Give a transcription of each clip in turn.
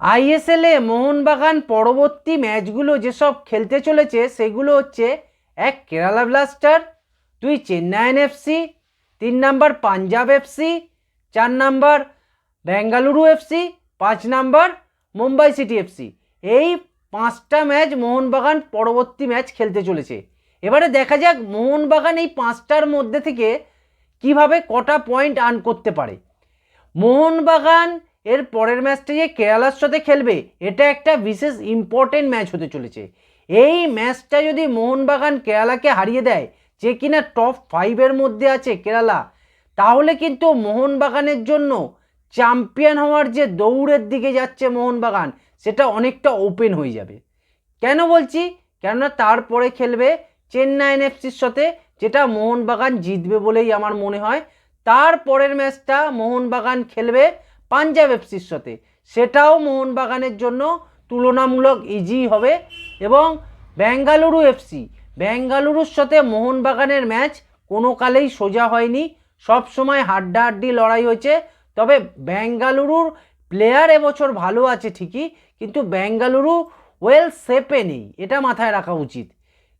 আইএসএলে মোহনবাগান পরবর্তী ম্যাচগুলো যেসব খেলতে চলেছে, সেগুলো হচ্ছে, এক, কেরালা ব্লাস্টার, দুই চেন্নাইন এফসি তিন নাম্বার পাঞ্জাব এফসি চার নাম্বার বেঙ্গালুরু এফসি পাঁচ নাম্বার মুম্বাই সিটি এফসি এই পাঁচটা ম্যাচ মোহনবাগান পরবর্তী ম্যাচ খেলতে চলেছে। এবারে দেখা যাক মোহনবাগান এই পাঁচটার মধ্যে থেকে কীভাবে কটা পয়েন্ট আর্ন করতে পারে। মোহনবাগান এর পরের ম্যাচটা যে কেরালার সাথে খেলবে, এটা একটা বিশেষ ইম্পর্টেন্ট ম্যাচ হতে চলেছে। এই ম্যাচটা যদি মোহনবাগান কেরালাকে হারিয়ে দেয়, যে কিনা টপ ফাইভের মধ্যে আছে কেরালা, তাহলে কিন্তু মোহনবাগানের জন্য চ্যাম্পিয়ন হওয়ার যে দৌড়ের দিকে যাচ্ছে মোহনবাগান, সেটা অনেকটা ওপেন হয়ে যাবে। কেন বলছি? কেননা তারপরে খেলবে চেন্নাইন এফসির সাথে, যেটা মোহনবাগান জিতবে বলেই আমার মনে হয়। তারপরের ম্যাচটা মোহনবাগান খেলবে পাঞ্জাব এফসির সাথে। সেটাও মোহনবাগানের জন্য তুলনামূলক ইজি হবে এবং বেঙ্গালুরু এফসি বেঙ্গালুরুর সাথে মোহনবাগানের ম্যাচ কোনো কালেই সোজা হয়নি। সব সময় হাড্ডাহাড্ডি লড়াই হয়েছে। তবে বেঙ্গালুরুর প্লেয়ার এবছর ভালো আছে ঠিকই, কিন্তু বেঙ্গালুরু ওয়েল সেপে নেই। এটা মাথায় রাখা উচিত।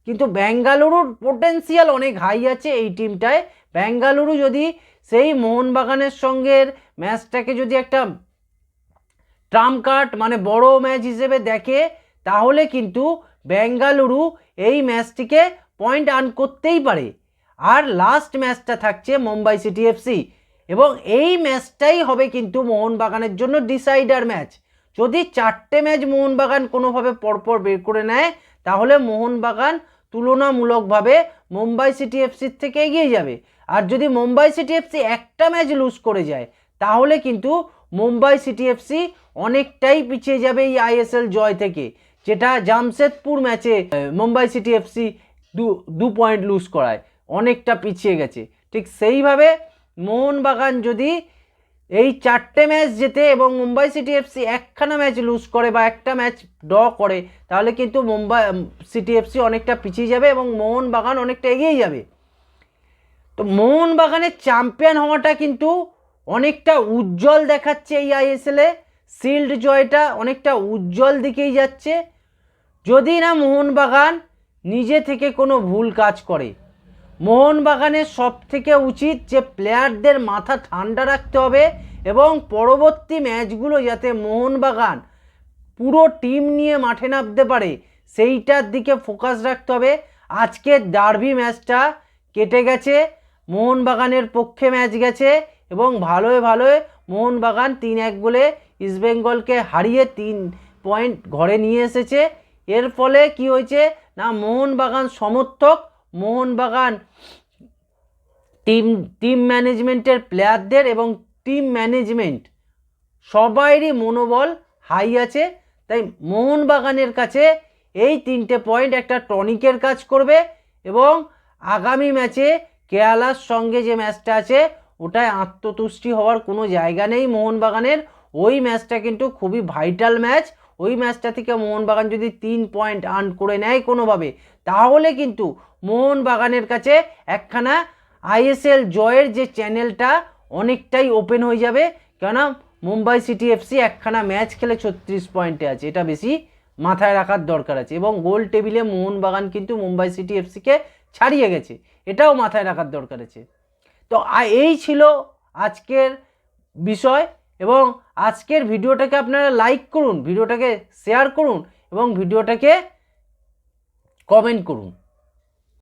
কিন্তু বেঙ্গালুরুর পোটেন্সিয়াল অনেক হাই আছে এই টিমটায় বেঙ্গালুরু যদি সেই মোহনবাগানের সঙ্গে ম্যাচটাকে যদি একটা ট্রাম্প কার্ড মানে বড় ম্যাচ হিসেবে দেখে, তাহলে কিন্তু বেঙ্গালুরু এই ম্যাচটিকে পয়েন্ট আর্ন করতেই পারে। আর লাস্ট ম্যাচটা থাকছে মুম্বাই সিটি এফসি। এবং এই ম্যাচটাই হবে কিন্তু মোহনবাগানের জন্য ডিসাইডার ম্যাচ। যদি চারটে ম্যাচ মোহনবাগান কোনোভাবে পরপর বের করে নেয়, তাহলে মোহনবাগান তুলনামূলকভাবে মুম্বাই সিটি এফসির থেকে এগিয়ে যাবে। আর যদি মুম্বাই সিটি এফসি একটা ম্যাচ লুজ করে যায় তাহলে কিন্তু মুম্বাই সিটি এফসি অনেকটাই পিছিয়ে যাবে এই আইএসএল জয় থেকে, যেটা জামশেদপুর ম্যাচে মুম্বাই সিটি এফসি দু দু পয়েন্ট লুজ করায়, অনেকটা পিছিয়ে গেছে। ঠিক সেইভাবে মোহনবাগান যদি এই চারটে ম্যাচ জেতে এবং মুম্বাই সিটি এফসি একখানা ম্যাচ লুজ করে বা একটা ম্যাচ ড করে, তাহলে কিন্তু মুম্বাই সিটি এফসি অনেকটা পিছিয়ে যাবে এবং মোহনবাগান অনেকটা এগিয়ে যাবে। তো মোহনবাগানের চ্যাম্পিয়ন হওয়াটা কিন্তু অনেকটা উজ্জ্বল দেখাচ্ছে এই আইএসএলে। শিল্ড জয়টা অনেকটা উজ্জ্বল দিকেই যাচ্ছে। যদি না মোহনবাগান নিজে থেকে কোনো ভুল কাজ করে। মোহনবাগানের সব থেকে উচিত যে প্লেয়ারদের মাথা ঠান্ডা রাখতে হবে এবং পরবর্তী ম্যাচগুলো যাতে মোহনবাগান পুরো টিম নিয়ে মাঠে নামতে পারে, সেইটার দিকে ফোকাস রাখতে হবে। আজকের ডার্বি ম্যাচটা কেটে গেছে, মোহনবাগানের পক্ষে ম্যাচ গেছে। এবং ভালোয় ভালোয় মোহনবাগান তিন এক গোলে ইস্টবেঙ্গলকে হারিয়ে তিন পয়েন্ট ঘরে নিয়ে এসেছে। এর ফলে কি হয়েছে? না, মোহনবাগান সমর্থক, মোহনবাগান টিম টিম ম্যানেজমেন্টের প্লেয়ারদের এবং টিম ম্যানেজমেন্ট সবাইরই মনোবল হাই আছে। তাই মোহনবাগানের কাছে এই তিনটে পয়েন্ট একটা টনিকের কাজ করবে এবং আগামী ম্যাচে কেরালার সঙ্গে যে ম্যাচটা আছে ওটায় আত্মতুষ্টি হওয়ার কোনো জায়গা নেই মোহনবাগানের। ওই ম্যাচটা কিন্তু খুবই ভাইটাল ম্যাচ। ওই ম্যাচটা থেকে মোহনবাগান যদি তিন পয়েন্ট আর্ন করে নেয় কোনোভাবে, তাহলে কিন্তু মোহনবাগানের কাছে একখানা আইএসএল জয়ের যে চ্যানেলটা অনেকটাই ওপেন হয়ে যাবে। কেননা মুম্বাই সিটি এফসি একখানা ম্যাচ খেলে ছত্রিশ পয়েন্টে আছে, এটা বেশি মাথায় রাখার দরকার আছে। এবং গোল টেবিলে মোহনবাগান কিন্তু মুম্বাই সিটি এফসিকে ছাড়িয়ে গেছে, এটাও মাথায় রাখার দরকার আছে। তো এই ছিল আজকের বিষয় এবং আজকের ভিডিওটাকে আপনারা লাইক করুন, ভিডিওটাকে শেয়ার করুন এবং ভিডিওটাকে কমেন্ট করুন।